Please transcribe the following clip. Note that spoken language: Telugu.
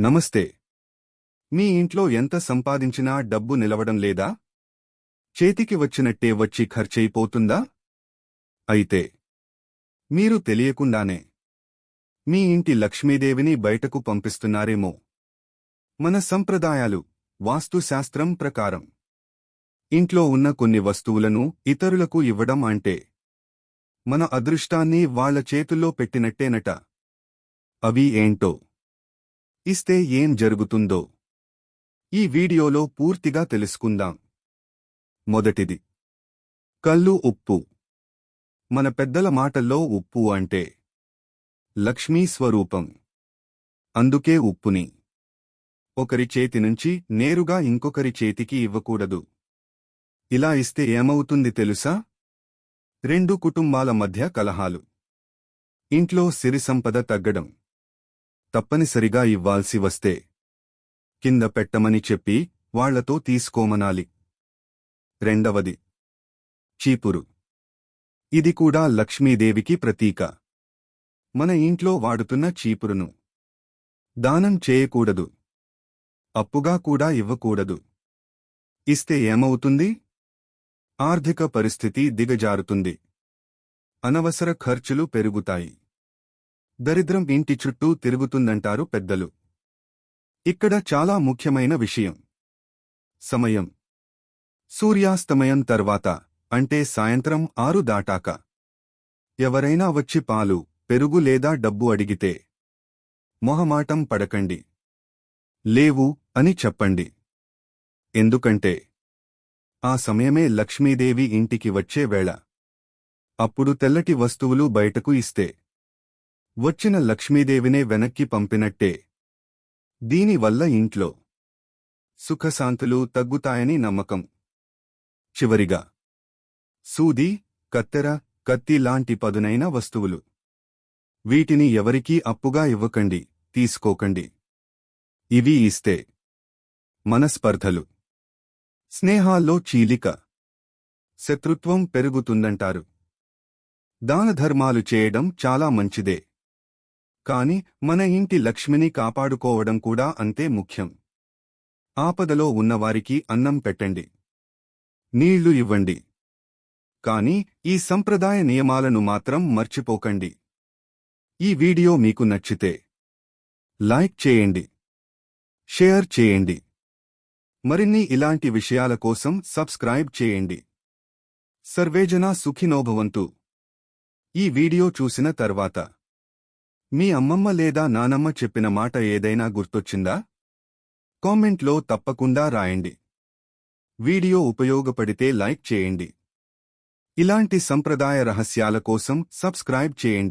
నమస్తే. మీ ఇంట్లో ఎంత సంపాదించినా డబ్బు నిలవడం లేదా? చేతికి వచ్చినట్టే వచ్చి ఖర్చయిపోతుందా? అయితే మీరు తెలియకుండానే మీ ఇంటి లక్ష్మీదేవిని బయటకు పంపిస్తున్నారేమో. మన సంప్రదాయాలు వాస్తుశాస్త్రం ప్రకారం. ఇంట్లో ఉన్న కొన్ని వస్తువులను ఇతరులకు ఇవ్వడం అంటే మన అదృష్టాన్ని వాళ్ళ చేతుల్లో పెట్టినట్టేనట. అవి ఏంటో ఇస్తే ఏం జరుగుతుందో. ఈ వీడియోలో పూర్తిగా తెలుసుకుందాం. మొదటిది. కళ్ళు ఉప్పు. మన పెద్దల మాటల్లో ఉప్పు అంటే లక్ష్మీ స్వరూపం. అందుకే ఉప్పుని ఒకరి చేతి నుంచి నేరుగా ఇంకొకరి చేతికి ఇవ్వకూడదు. ఇలా ఇస్తే ఏమవుతుంది తెలుసా? రెండు కుటుంబాల మధ్య కలహాలు. ఇంట్లో సిరిసంపద తగ్గడం. తప్పనిసరిగా ఇవ్వాల్సి వస్తే. కింద పెట్టమని చెప్పి వాళ్ళతో తీసుకోమనాలి. రెండవది. చీపురు. ఇది కూడా లక్ష్మీదేవికి ప్రతీక. మన ఇంట్లో వాడుతున్న చీపురును. దానం చేయకూడదు. అప్పుగా కూడా ఇవ్వకూడదు. ఇస్తే ఏమవుతుంది? ఆర్థిక పరిస్థితి దిగజారుతుంది. అనవసర ఖర్చులు పెరుగుతాయి. దరిద్రం ఇంటి చుట్టూ తిరుగుతుందంటారు పెద్దలు. ఇక్కడ చాలా ముఖ్యమైన విషయం. సమయం. సూర్యాస్తమయం తర్వాత అంటే సాయంత్రం ఆరు దాటాక. ఎవరైనా వచ్చి పాలు పెరుగు లేదా డబ్బు అడిగితే మొహమాటం పడకండి. లేవు అని చెప్పండి. ఎందుకంటే ఆ సమయమే లక్ష్మీదేవి ఇంటికి వచ్చే వేళ. అప్పుడు తెల్లటి వస్తువులు బయటకు ఇస్తే వచ్చిన లక్ష్మీదేవినే వెనక్కి పంపినట్టే. దీనివల్ల ఇంట్లో సుఖశాంతులు తగ్గుతాయని నమ్మకం. చివరిగా సూది కత్తెర కత్తి లాంటి పదునైన వస్తువులు. వీటిని ఎవరికీ అప్పుగా ఇవ్వకండి తీసుకోకండి. ఇవి ఇస్తే మనస్పర్ధలు. స్నేహాల్లో చీలిక. శత్రుత్వం పెరుగుతుందంటారు. దానధర్మాలు చేయడం చాలా మంచిదే. కాని మన ఇంటి లక్ష్మిని కాపాడుకోవడం కూడా అంతే ముఖ్యం. ఆపదలో ఉన్నవారికి అన్నం పెట్టండి. నీళ్ళు ఇవ్వండి. కాని ఈ సంప్రదాయ నియమాలను మాత్రం మర్చిపోకండి. ఈ వీడియో మీకు నచ్చితే లైక్ చేయండి. షేర్ చేయండి. మరిన్ని ఇలాంటి విషయాల కోసం సబ్స్క్రైబ్ చేయండి. సర్వేజన సుఖినోభవంతు. ఈ వీడియో చూసిన తర్వాత మీ అమ్మమ్మ లేదా నానమ్మ చెప్పిన మాట ఏదైనా గుర్తొచ్చిందా? కామెంట్లో తప్పకుండా రాయండి. వీడియో ఉపయోగపడితే లైక్ చేయండి. ఇలాంటి సంప్రదాయ రహస్యాల కోసం సబ్స్క్రైబ్ చేయండి.